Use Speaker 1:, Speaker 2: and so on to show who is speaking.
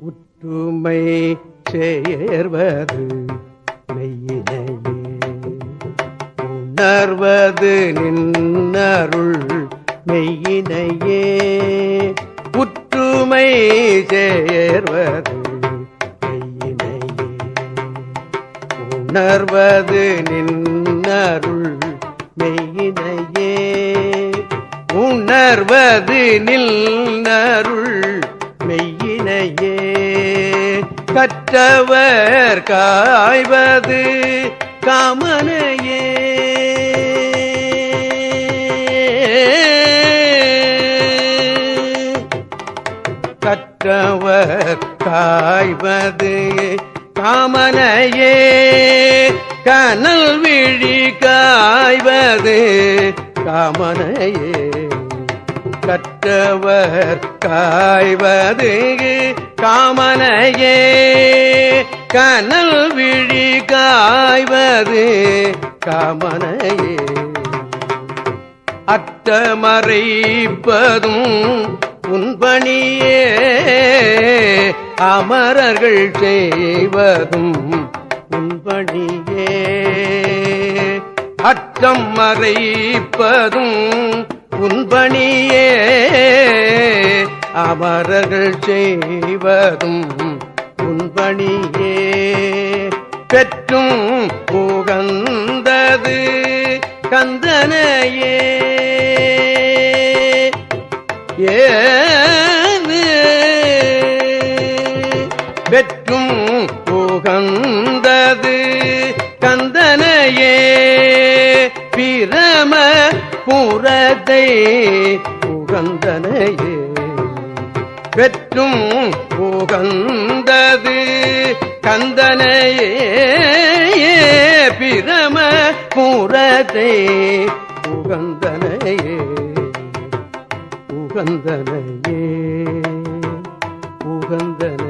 Speaker 1: உற்றுமை சேர்வது மெய்யினையே. உணர்வது நின்னருள் மெய்யினையே. உற்றுமை சேர்வது மெய்யினையே. உணர்வது நின்னருள் மெய்யினையே. உணர்வது நில் நருள் மெய் மெய்யினையே கற்றவர் காய்வது காமனையே. கற்றவர் காய்வது காமனையே. கனல் விழி காய்வது காமனையே. கற்றவர் காய்வது காமனையே. கனல் விழி காய்வது காமனையே. அற்றமறைப்பதும் உன்பணியே அமரர்கள் செய்வதும் உன்பணியே அற்றம் மறைப்பதும் உன்பணியே அமரர்கள் செய்வதும் உன்பணியே பெற்றும் புகந்தது கந்தனையே. ஏது? பெற்றும் புகந்தது கந்தனையே. பிரம புறத்தை புகந்தனையே. வெற்றும் புகந்தது. கந்தனையே பிரம புறத்தை புகந்தனையே புகந்தனையே புகந்தனையே